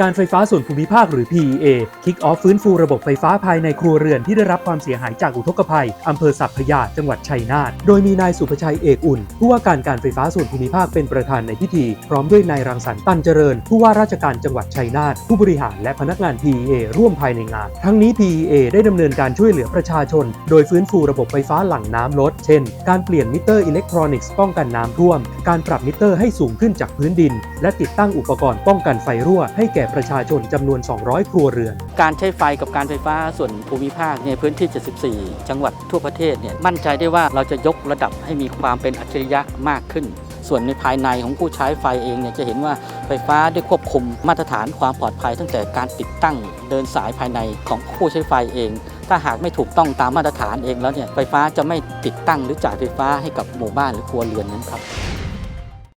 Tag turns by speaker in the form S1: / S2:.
S1: การไฟฟ้าส่วนภูมิภาคหรือ PEA คิกออฟฟื้นฟูระบบไฟฟ้าภายในครัวเรือนที่ได้รับความเสียหายจากอุทกภัย อำเภอสัพพยา จังหวัดชัยนาท โดยมีนายสุภชัยเอกอุ่น ผู้ว่าการการไฟฟ้าส่วนภูมิภาคเป็นประธานในพิธี พร้อมด้วยนายรังสรรค์ตันเจริญ ผู้ว่าราชการจังหวัดชัยนาท ผู้บริหารและพนักงาน PEA ร่วมภายในงาน ทั้งนี้ PEA ได้ดำเนินการช่วยเหลือประชาชน โดยฟื้นฟูระบบไฟฟ้าหลังน้ำลด เช่น การเปลี่ยนมิเตอร์อิเล็กทรอนิกส์ป้องกันน้ำท่วม การปรับมิเตอร์ให้สูงขึ้นจากพื้นดิน และติดตั้งอุปกรณ์ป้องกันไฟรั่วให้แก่ประชาชนจำนวน 200 ครัวเรือน
S2: การใช้ไฟกับการไฟฟ้าส่วนภูมิภาคในพื้นที่ 74 จังหวัดทั่วประเทศเนี่ยมั่นใจได้ว่าเราจะยกระดับให้มีความเป็นอัจฉริยะมากขึ้น ส่วนในภายในของผู้ใช้ไฟเองเนี่ยจะเห็นว่าไฟฟ้าได้ควบคุมมาตรฐานความปลอดภัย ตั้งแต่การติดตั้งเดินสายภายในของผู้ใช้ไฟเอง ถ้าหากไม่ถูกต้องตามมาตรฐานเองแล้วเนี่ยไฟฟ้าจะไม่ติดตั้งหรือจ่ายไฟฟ้าให้กับหมู่บ้านหรือครัวเรือนนั้นครับ